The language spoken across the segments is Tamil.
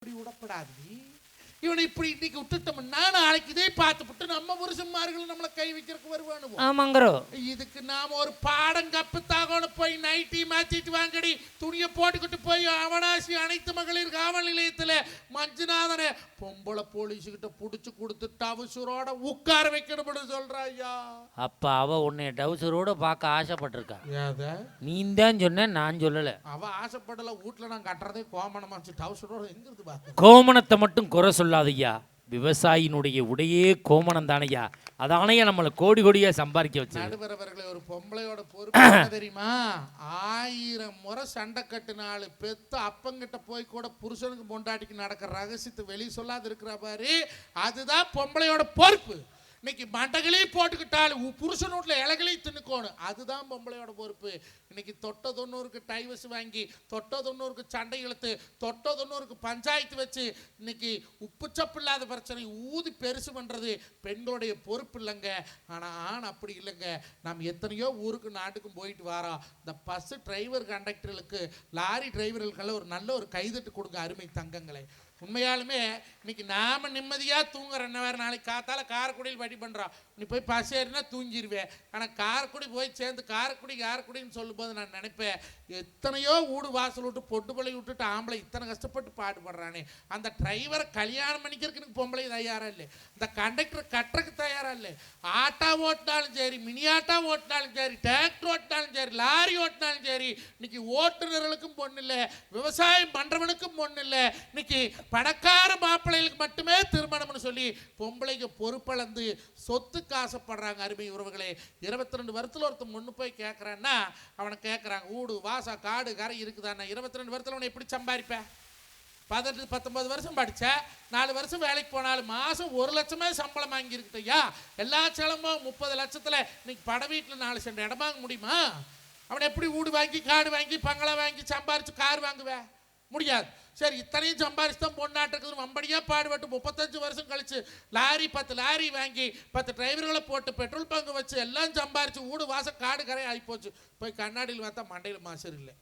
இப்படி விடப்படாது இவனை இப்படி இன்னைக்கு விட்டுட்டோம்னா நாளைக்கு இதே பார்த்துப்புட்டு நம்ம புருஷன்மார்கள் நம்மளை கை வைக்கிறதுக்கு வருவானுவோம் ஆமாங்கிறோ. இதுக்கு நாம ஒரு பாடம் கப்புத்தாகணும் போய் நைட்டி மாத்திட்டு வாங்கடி. துணியை போட்டுக்கிட்டு போய் அவனாசி அனைத்து மகளிர் காவல் நிலையத்துல மஞ்சுநாதனை பொம்பளை போலீஸுக்கிட்ட புடிச்சு கொடுத்துட்டு அவசரோட உட்கார வைக்கணும்னு சொல்றா ஐயா. அப்ப அவ உன்னை டவுசரோட பார்க்க ஆசைப்பட்டிருக்கா? ஏத? நீ தான் சொன்ன நான் சொல்லல. அவ ஆசைப்படல வீட்டுல நான் கட்டுறதே கோமணமாச்சு அவசரோட எங்க இருந்து பாக்க கோமணத்தை மட்டும் குறை சொல்லாதய்யா? விவசாயினுடைய உடையே கோமணம் தானையா அதானையா நம்மளை கோடி கோடியாக சம்பாதிக்க வச்சு நடுவரவர்களை ஒரு பொம்பளையோட பொறுப்பு தெரியுமா? ஆயிரம் முறை சண்டை கட்டுனாலு பெத்து அப்பங்கிட்ட போய் கூட புருஷனுக்கு பொண்டாட்டிக்கு நடக்கிற ரகசியத்தை வெளியே சொல்லாது இருக்கிற பாரு. அதுதான் பொம்பளையோட பொறுப்பு. இன்னைக்கு மண்டகளையும் போட்டுக்கிட்டால் புருஷன் வீட்டில் இலைகளையும் தின்னுக்கோணும். அதுதான் பொம்பளையோட பொறுப்பு. இன்னைக்கு தொட்ட தொண்ணூறுக்கு டைவஸ் வாங்கி தொட்ட தொண்ணூறுக்கு சண்டை இழுத்து தொட்ட தொண்ணூறுக்கு பஞ்சாயத்து வச்சு இன்னைக்கு உப்புச்சப்பு இல்லாத பிரச்சனை ஊதி பெருசு பண்ணுறது பெண்களுடைய பொறுப்பு இல்லைங்க. ஆனால் ஆண் அப்படி இல்லைங்க. நாம் எத்தனையோ ஊருக்கு நாட்டுக்கும் போயிட்டு வரோம் இந்த பஸ்ஸு டிரைவர் கண்டக்டர்களுக்கு லாரி டிரைவர்களுக்கெல்லாம் ஒரு நல்ல ஒரு கைதட்டு கொடுங்க அருமை தங்கங்களை. உண்மையாலுமே இன்னைக்கு நாம நிம்மதியா தூங்குற என்ன வேறு நாளைக்கு காத்தால காரக்குடியில் வழி பண்றோம். நீ போய் பஸ் தூங்கிடுவேன் ஆனா காரக்குடி போய் சேர்ந்து காரக்குடி காரக்குடின்னு சொல்லும்போது நான் நினைப்பேன் எத்தனையோ வீடு வாசல் விட்டு பொட்டு பழி விட்டுட்டு ஆம்பளை இத்தனை கஷ்டப்பட்டு பாடுபடுறானே. அந்த டிரைவரை கல்யாணம் பண்ணிக்கிறதுக்கு பொம்பளை தயாரா இல்லை. இந்த கண்டக்டர் கட்டுறக்கு தயாரா இல்லை. ஆட்டா ஓட்டினாலும் சரி மினி ஆட்டா ஓட்டினாலும் சரி டிராக்டர் ஓட்டினாலும் சரி லாரி ஓட்டினாலும் சரி இன்னைக்கு ஓட்டுநர்களுக்கும் பொண்ணு இல்லை விவசாயம் பண்றவனுக்கும் பொண்ணு இல்லை. இன்னைக்கு பணக்கார மாப்பிள்ளைகளுக்கு மட்டுமே திருமணம்னு சொல்லி பொம்பளைக்கு பொறுப்பளந்து சொத்துக்கு ஆசைப்படுறாங்க அருமை உறவுகளே. இருபத்தி ரெண்டு வருத்தில் ஒருத்தன் முன்னு போய் கேட்குறான்னா அவனை கேட்குறாங்க ஊடு வாசா காடு கரை இருக்குதாண்ணா இருபத்தி ரெண்டு வருத்தில் அவனை எப்படி சம்பாதிப்பேன் பதினெட்டு பத்தொம்பது வருஷம் படித்தேன் நாலு வருஷம் வேலைக்கு போனாலும் மாதம் ஒரு லட்சமே சம்பளம் வாங்கியிருக்கிட்டையா எல்லா செலவும் முப்பது லட்சத்தில் இன்னைக்கு பட வீட்டில் நாலு சென்ட் இடம் வாங்க முடியுமா? அவன் எப்படி வீடு வாங்கி காடு வாங்கி பங்களா வாங்கி சம்பாரித்து கார் வாங்குவேன் முடியாது. சரி இத்தனையும் சம்பாரிச்சு தான் பொண்ணாட்டுக்கு வம்படியாக பாடுபட்டு முப்பத்தஞ்சு வருஷம் கழிச்சு லாரி பத்து லாரி வாங்கி பத்து டிரைவர்களை போட்டு பெட்ரோல் பங்கு வச்சு எல்லாம் சம்பாரிச்சு வீடு வாசம் காடு கரை ஆகிப்போச்சு போய் கண்ணாடியில் பார்த்தா மண்டையில் மாசர் இல்லை.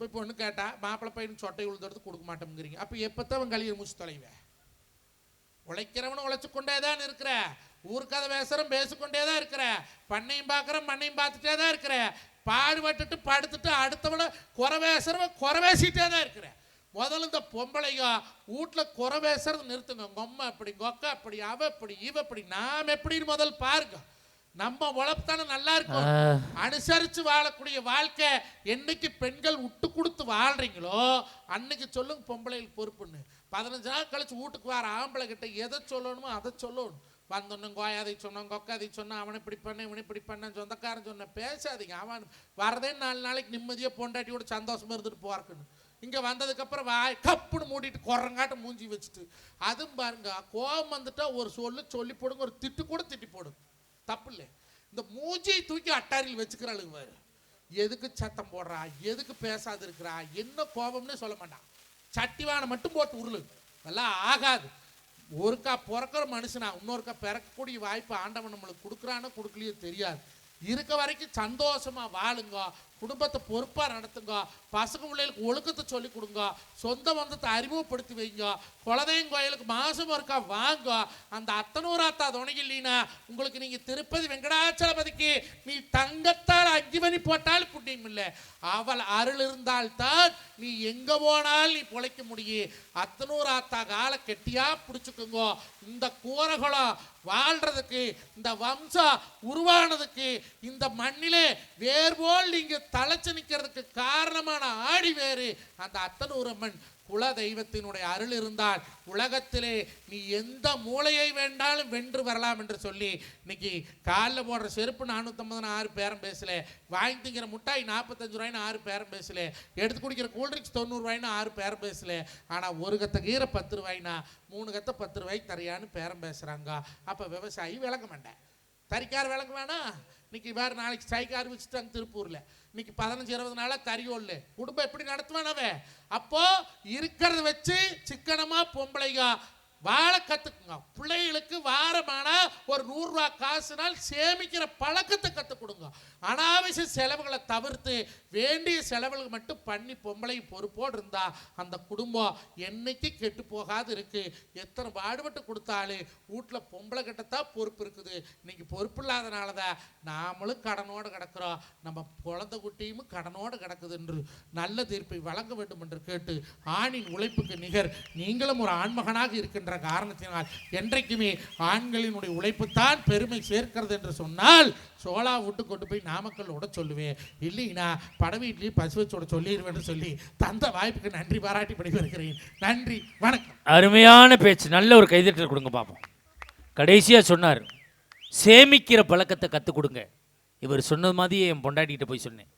போய் பொண்ணு கேட்டால் மாப்பிள்ளை பையன் சொட்டை உழுதுறது கொடுக்க மாட்டோம்ங்கிறீங்க அப்போ எப்போ அவன் கழிவு முடிச்சு தொலைவேன் உழைக்கிறவனும் உழைச்சு கொண்டே தான் இருக்கிற. ஊர்க்கதை பேசுகிறோம் பேசிக்கொண்டே தான் இருக்கிற. பண்ணையும் பார்க்குறோம் மண்ணையும் பார்த்துட்டே தான் இருக்கிற. பாடுபட்டுட்டு படுத்துட்டு அடுத்தவனை குறை பேசுகிறவன் குறை பேசிட்டே தான் இருக்கிற முதல்ல இந்த பொம்பளைங்க வீட்டில் குறை பேசுறது நிறுத்துங்க. கொம்மை அப்படி கொக்கா அப்படி அவ அப்படி இவ அப்படி நாம் எப்படின்னு முதல் பாருங்க. நம்ம உழைப்பு தானே நல்லா இருக்கும். அனுசரித்து வாழக்கூடிய வாழ்க்கை என்னைக்கு பெண்கள் விட்டு கொடுத்து வாழ்றீங்களோ அன்னைக்கு சொல்லுங்க பொம்பளைகள் பொறுப்புன்னு. பதினஞ்சு நாள் கழிச்சு வீட்டுக்கு வர ஆம்பளை கிட்ட எதை சொல்லணுமோ அதை சொல்லணும். வந்தோன்னும் கோயாதை சொன்னோம் கொக்காதை சொன்னான் அவனை இப்படி பண்ண இவனை இப்படி பண்ண சொந்தக்காரன் சொன்ன பேசாதீங்க. அவன் வரதே நாலு நாளைக்கு நிம்மதியாக பொண்டாட்டியோட சந்தோஷமாக இருந்துட்டு போறக்குன்னு. இங்கே வந்ததுக்கப்புறம் வாய் கப்புன்னு மூடிட்டு குரங்காட்ட மூஞ்சி வச்சுட்டு அதுவும் பாருங்க கோபம் வந்துட்டா ஒரு சொல்லு சொல்லி போடுங்க ஒரு திட்டு கூட திட்டி போடுங்க தப்பு இல்லை. இந்த மூஞ்சியை தூக்கி அட்டாரியில் வச்சுக்கிறாளுங்க பாரு. எதுக்கு சத்தம் போடுறா எதுக்கு பேசாது இருக்கிறா என்ன கோபம்னு சொல்ல மாட்டான் சட்டிவானை மட்டும் போட்டு உருளு. அதெல்லாம் ஆகாது. ஒருக்கா பிறக்கிற மனுஷனா இன்னொருக்கா பிறக்கக்கூடிய வாய்ப்பு ஆண்டவன் நம்மளுக்கு கொடுக்குறானோ கொடுக்கலையோ தெரியாது. இருக்க வரைக்கும் சந்தோஷமா வாழுங்க. குடும்பத்தை பொறுப்பாக நடத்துங்க. பசங்க பிள்ளைகளுக்கு ஒழுக்கத்தை சொல்லி கொடுங்க. சொந்த பந்தத்தை அறிமுகப்படுத்தி வைங்க. குலதெய்வம் கோயிலுக்கு மாதம் ஒருக்கா வாங்க. அந்த அத்தனூராத்தா துணை இல்லைன்னா உங்களுக்கு நீங்கள் திருப்பதி வெங்கடாச்சலபதிக்கு நீ தங்கத்தால் அஞ்சு மணி போட்டால் புண்ணியம் இல்லை. அவள் அருள் இருந்தால்தான் நீ எங்கே போனாலும் நீ பிழைக்க முடியும். அத்தனூராத்தா காலை கெட்டியாக பிடிச்சுக்குங்க. இந்த கூரகுளம் வாழ்கிறதுக்கு இந்த வம்சம் உருவானதுக்கு இந்த மண்ணிலே வேர்போல் நீங்கள் தலைச்சு நிற்கிறதுக்கு காரணமான ஆடி வேறு. அந்த அத்தனூரம்மன் குல தெய்வத்தினுடைய அருள் இருந்தால் உலகத்திலே நீ எந்த மூளையை வேண்டாலும் வென்று வரலாம் என்று சொல்லி இன்னைக்கு காலில் போடுற செருப்பு நானூற்றம்பதுன்னு ஆறு பேரம் பேசல. வாங்கி திங்கிற முட்டாய் நாற்பத்தஞ்சு ரூபாய்னு ஆறு பேரம் பேசல. எடுத்து குடிக்கிற கூல்ட்ரிங்க்ஸ் தொண்ணூறுரூவாய்னு ஆறு பேரம் பேசல. ஆனால் ஒரு கத்த கீரை பத்து ரூபாய்னா மூணு கத்த பத்து ரூபாய்க்கு தரையான்னு பேரம் பேசுகிறாங்க அப்போ விவசாயி விளங்க மாட்டேன் தறிக்கார் விளங்க வேணாம். இன்னைக்கு வேறு நாளைக்கு ஸ்ட்ரைக் ஆரம்பிச்சுட்டாங்க திருப்பூரில். இன்னைக்கு பதினஞ்சு இருபது நாளாக தறியோல்ல குடும்பம் எப்படி நடத்துவான் அவன்? அப்போ இருக்கிறத வச்சு சிக்கனமா பொம்பளைங்க வாழ கத்துக்குங்க. பிள்ளைகளுக்கு வாரமானா ஒரு நூறுரூவா காசுனால் சேமிக்கிற பழக்கத்தை கற்றுக் கொடுங்க அனாவசிய செலவுகளை தவிர்த்து வேண்டிய செலவுகள் மட்டும் பண்ணி பொம்பளை பொறுப்போடு இருந்தா அந்த குடும்பம் என்னைக்கு கெட்டு போகாது இருக்கு. எத்தனை பாடுபட்டு கொடுத்தாலும் வீட்டில் பொம்பளை கிட்டத்தான் பொறுப்பு இருக்குது. இன்னைக்கு பொறுப்பு இல்லாதனால தான் நாமளும் கடனோடு கிடக்கிறோம். நம்ம குழந்தை குட்டியும் கடனோடு கிடக்குது என்று நல்ல தீர்ப்பை வழங்க வேண்டும் என்று கேட்டு ஆணின் உழைப்புக்கு நிகர் நீங்களும் ஒரு ஆண்மகனாக இருக்கின்ற காரணத்தினால் என்றைக்குமே ஆண்களினுடைய உழைப்புத்தான் பெருமை சேர்க்கிறது என்று சொன்னால் சோளா விட்டு கொண்டு போய் நாமக்கல் விட சொல்லுவேன். இல்லைங்கண்ணா படவீட்லேயும் பசு வச்சோட சொல்லி தந்த வாய்ப்புக்கு நன்றி பாராட்டி படி வருகிறேன் நன்றி வணக்கம். அருமையான பேச்சு. நல்ல ஒரு கைதட்டல் கொடுங்க பார்ப்போம் கடைசியாக சொன்னார் சேமிக்கிற பழக்கத்தை கற்றுக் கொடுங்க. இவர் சொன்னது மாதிரியே என் பொண்டாட்டிகிட்ட போய் சொன்னேன்.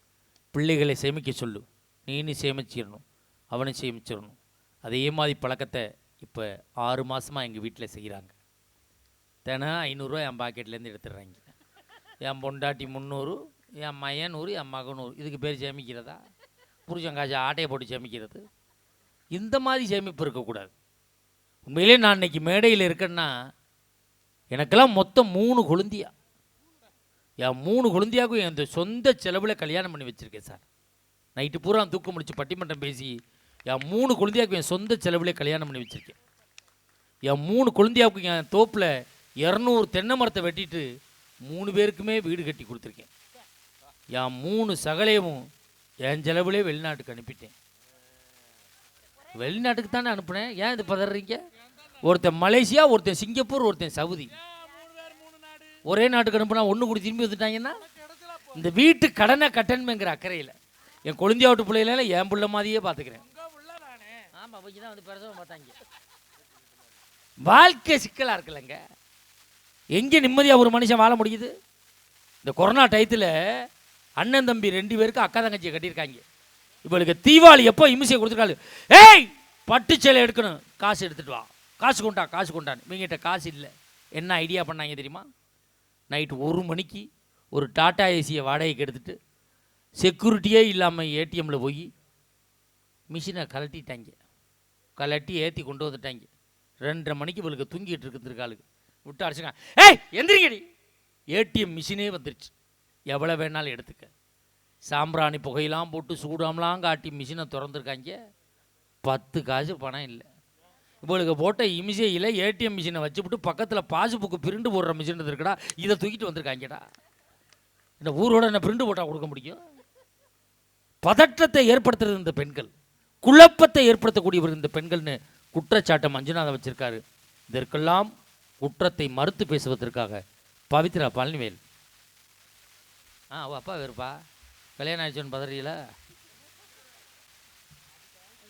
பிள்ளைகளை சேமிக்க சொல்லு. நீனு சேமிச்சிடணும். அவனை சேமிச்சிடணும். அதே மாதிரி பழக்கத்தை இப்போ ஆறு மாதமாக எங்கள் வீட்டில் செய்கிறாங்க தினம் ஐநூறுரூவா என் பாக்கெட்லேருந்து எடுத்துடுறாங்க. என் பொண்டாட்டி முந்நூறு என் மையன் நூறு என் மகன் நூறு. இதுக்கு பேர் சேமிக்கிறதா? புருஷன் காசு ஆட்டையை போட்டு சேமிக்கிறது. இந்த மாதிரி சேமிப்பு இருக்கக்கூடாது. உண்மையிலே நான் இன்னைக்கு மேடையில் இருக்கேன்னா எனக்கெல்லாம் மொத்தம் மூணு குழந்தையா. என் மூணு குழந்தையாக்கும் என் சொந்த செலவில் கல்யாணம் பண்ணி வச்சுருக்கேன் சார். நைட்டு பூரா தூக்கம் முடிச்சு பட்டிமன்றம் பேசி என் மூணு குழந்தையாக்கும் என் சொந்த செலவிலே கல்யாணம் பண்ணி வச்சுருக்கேன். என் மூணு குழந்தையாவுக்கு என் தோப்பில் இரநூறு தென்னை மரத்தை வெட்டிட்டு மூணு பேருக்குமே வீடு கட்டி கொடுத்துருக்கேன். என் மூணு சகலையும் என் செலவுலே வெளிநாட்டுக்கு அனுப்பிட்டேன். வெளிநாட்டுக்கு தானே அனுப்புனேன். ஏன் இது பதறீங்க? ஒருத்தன் மலேசியா ஒருத்தன் சிங்கப்பூர் ஒருத்தன் சவுதி. ஒரே நாட்டுக்கு அனுப்புனா ஒன்று கூட திரும்பி வந்துட்டாங்கன்னா இந்த வீட்டு கடனை கட்டணுமேங்கிற அக்கறையில் என் குழந்தையா பிள்ளைகளெல்லாம் என் பிள்ளை மாதிரியே பார்த்துக்கிறேன். ஆமாம் அவங்க தான் வந்து பிரசவம் பார்த்தாங்க. வாழ்க்கை சிக்கலாக இருக்குல்லங்க. எங்கே நிம்மதியாக ஒரு மனுஷன் வாழ முடியுது? இந்த கொரோனா டயத்தில் அண்ணன் தம்பி ரெண்டு பேருக்கு அக்கா தங்கச்சியை கட்டியிருக்காங்க. இவளுக்கு தீபாவளி எப்போ இமிசையை கொடுத்துருக்காரு ஏய் பட்டு சேலை எடுக்கணும். காசு எடுத்துகிட்டு வா. காசு கொண்டா காசு கொண்டான்னு. இவங்ககிட்ட காசு இல்லை. என்ன ஐடியா பண்ணாங்க தெரியுமா? நைட்டு ஒரு மணிக்கு ஒரு டாட்டா ஏசியை வாடகைக்கு எடுத்துகிட்டு செக்யூரிட்டியே இல்லாமல் ஏடிஎம்மில் போய் மிஷினை கலட்டிட்டாங்க கலட்டி ஏற்றி கொண்டு வந்துட்டாங்க. ரெண்டரை மணிக்கு இவளுக்கு தூங்கிட்டு இருக்கிறதுக்காளுக்கு விட்டு அடிச்சுக்கான் ஏய் எந்திரிங்கடி. ஏடிஎம் மிஷினே வந்துருச்சு. எவ்வளோ வேணாலும் எடுத்துக்க. சாம்பிராணி புகையெல்லாம் போட்டு சூடாமலாம் காட்டி மிஷினை திறந்துருக்காங்க. பத்து காசு பணம் இல்லை. இவளுக்கு போட்ட இமிசையில் ஏடிஎம் மிஷினை வச்சுவிட்டு பக்கத்தில் பாஸ்புக்கு பிரிண்டு போடுற மிஷின் இருக்குடா இதை தூக்கிட்டு வந்திருக்காங்கடா. இந்த ஊரோட என்ன பிரிண்டு போட்டால் கொடுக்க முடியும்? பதற்றத்தை ஏற்படுத்துறது இந்த பெண்கள். குழப்பத்தை ஏற்படுத்தக்கூடியவர் இந்த பெண்கள்னு குற்றச்சாட்டை மஞ்சுநாதன் வச்சிருக்காரு. இதற்கெல்லாம் குற்றத்தை மறுத்து பேசுவதற்காக பவித்ரா பழனிவேல். ஆ அவ அப்பா வேறுப்பா. கல்யாணம் ஆயிடுச்சுன்னு பதறியில